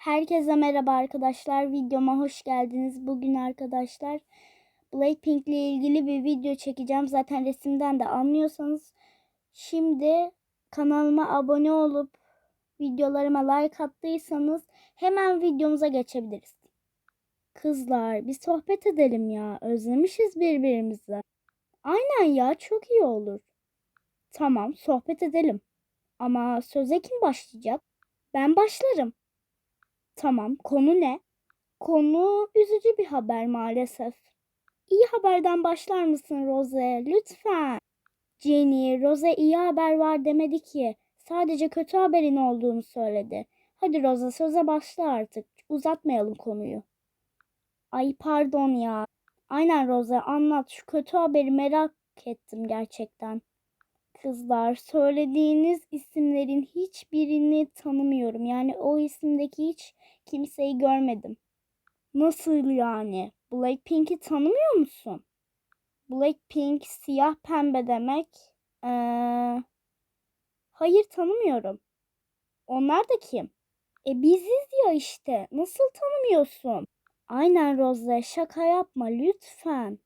Herkese merhaba arkadaşlar. Videoma hoş geldiniz. Bugün arkadaşlar Blackpink ile ilgili bir video çekeceğim. Zaten resimden de anlıyorsanız. Şimdi kanalıma abone olup videolarıma like attıysanız hemen videomuza geçebiliriz. Kızlar bir sohbet edelim ya. Özlemişiz birbirimizi. Aynen ya çok iyi olur. Tamam sohbet edelim. Ama söze kim başlayacak? Ben başlarım. Tamam, konu ne? Konu üzücü bir haber maalesef. İyi haberden başlar mısın Rose? Lütfen. Jenny, Rose iyi haber var demedi ki. Sadece kötü haberin olduğunu söyledi. Hadi Rose söze başla artık. Uzatmayalım konuyu. Ay pardon ya. Aynen Rose anlat. Şu kötü haberi merak ettim gerçekten. Kızlar söylediğiniz isimlerin hiçbirini tanımıyorum. Yani o isimdeki hiç kimseyi görmedim. Nasıl yani? Blackpink'i tanımıyor musun? Blackpink siyah pembe demek. Ee, hayır tanımıyorum. Onlar da kim? E biziz ya işte. Nasıl tanımıyorsun? Aynen Rose şaka yapma lütfen.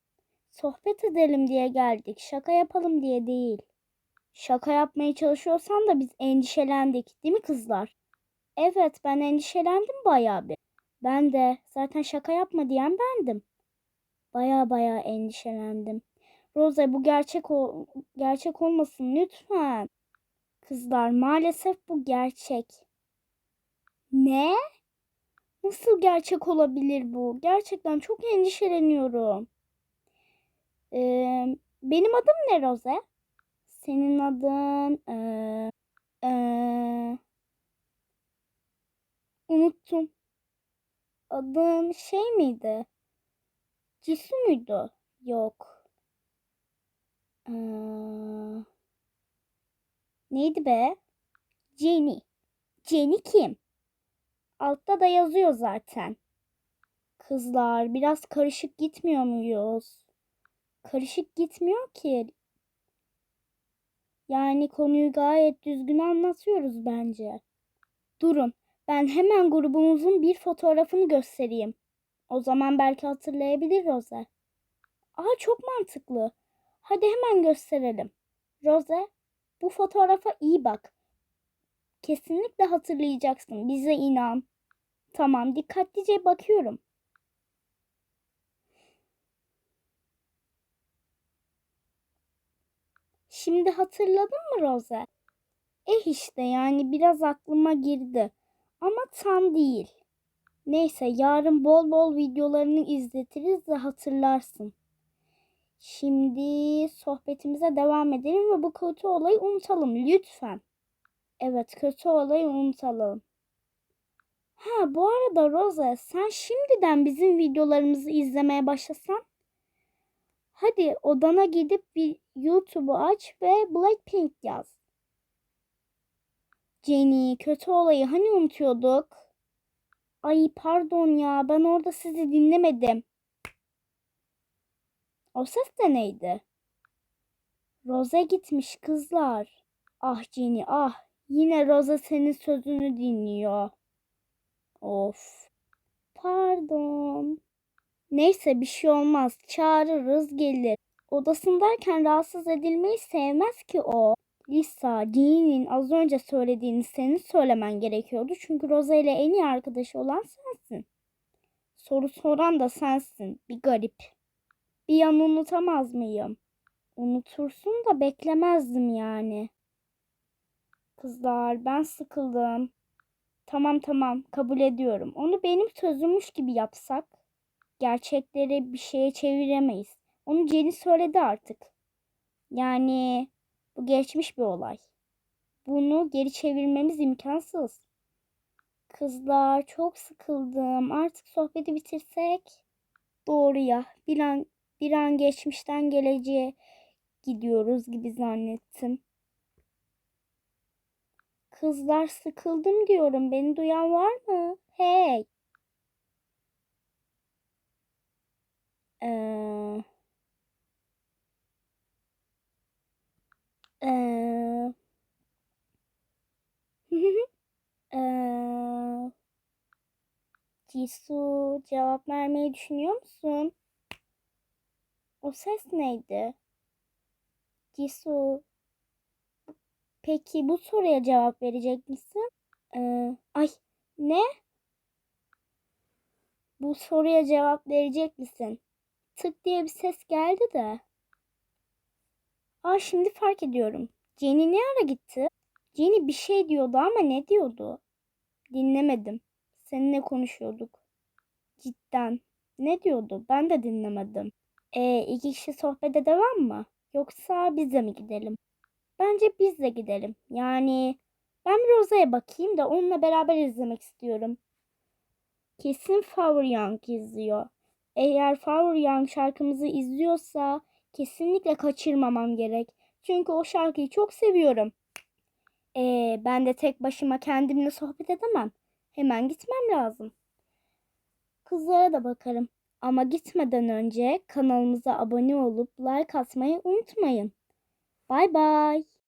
Sohbet edelim diye geldik. Şaka yapalım diye değil. Şaka yapmaya çalışıyorsan da biz endişelendik, değil mi kızlar? Evet, ben endişelendim bayağı bir. Ben de zaten şaka yapma diyen bendim. Baya baya endişelendim. Rose bu gerçek o gerçek olmasın lütfen. Kızlar maalesef bu gerçek. Ne? Nasıl gerçek olabilir bu? Gerçekten çok endişeleniyorum. Ee, benim adım ne Rose? Senin adın ee, ee, unuttum. Adın şey miydi? Cisu muydu? Yok. Ee, neydi be? Jenny. Jenny kim? Altta da yazıyor zaten. Kızlar biraz karışık gitmiyor muyuz? Karışık gitmiyor ki. Yani konuyu gayet düzgün anlatıyoruz bence. Durun, ben hemen grubumuzun bir fotoğrafını göstereyim. O zaman belki hatırlayabilir Rose. Aa çok mantıklı. Hadi hemen gösterelim. Rose, bu fotoğrafa iyi bak. Kesinlikle hatırlayacaksın. Bize inan. Tamam, dikkatlice bakıyorum. Şimdi hatırladın mı Rose? Eh işte yani biraz aklıma girdi. Ama tam değil. Neyse yarın bol bol videolarını izletiriz de hatırlarsın. Şimdi sohbetimize devam edelim ve bu kötü olayı unutalım lütfen. Evet kötü olayı unutalım. Ha bu arada Rosa sen şimdiden bizim videolarımızı izlemeye başlasan. Hadi odana gidip bir YouTube'u aç ve Blackpink yaz. Jenny kötü olayı hani unutuyorduk? Ay pardon ya ben orada sizi dinlemedim. O ses de neydi? Roze gitmiş kızlar. Ah Jenny ah yine Roze senin sözünü dinliyor. Of. Pardon. Neyse bir şey olmaz. Çağırırız gelir. Odasındayken rahatsız edilmeyi sevmez ki o. Lisa, Jean'in az önce söylediğini senin söylemen gerekiyordu. Çünkü Rosa ile en iyi arkadaşı olan sensin. Soru soran da sensin. Bir garip. Bir an unutamaz mıyım? Unutursun da beklemezdim yani. Kızlar ben sıkıldım. Tamam tamam kabul ediyorum. Onu benim sözümüş gibi yapsak gerçekleri bir şeye çeviremeyiz. Onu Jenny söyledi artık. Yani bu geçmiş bir olay. Bunu geri çevirmemiz imkansız. Kızlar çok sıkıldım. Artık sohbeti bitirsek. Doğru ya. Bir an, bir an geçmişten geleceğe gidiyoruz gibi zannettim. Kızlar sıkıldım diyorum. Beni duyan var mı? Hey. Ee, Ee, ee, Cisu cevap vermeyi düşünüyor musun? O ses neydi? Cisu. Peki bu soruya cevap verecek misin? Ee, ay ne? Bu soruya cevap verecek misin? Tık diye bir ses geldi de. Aa şimdi fark ediyorum. Jenny ne ara gitti? Jenny bir şey diyordu ama ne diyordu? Dinlemedim. Seninle konuşuyorduk. Cidden. Ne diyordu? Ben de dinlemedim. Ee, iki kişi sohbete devam mı? Yoksa biz de mi gidelim? Bence biz de gidelim. Yani ben bir Roza'ya bakayım da onunla beraber izlemek istiyorum. Kesin Flower Young izliyor. Eğer Flower Young şarkımızı izliyorsa kesinlikle kaçırmamam gerek. Çünkü o şarkıyı çok seviyorum. Ee, ben de tek başıma kendimle sohbet edemem. Hemen gitmem lazım. Kızlara da bakarım. Ama gitmeden önce kanalımıza abone olup like atmayı unutmayın. Bay bay.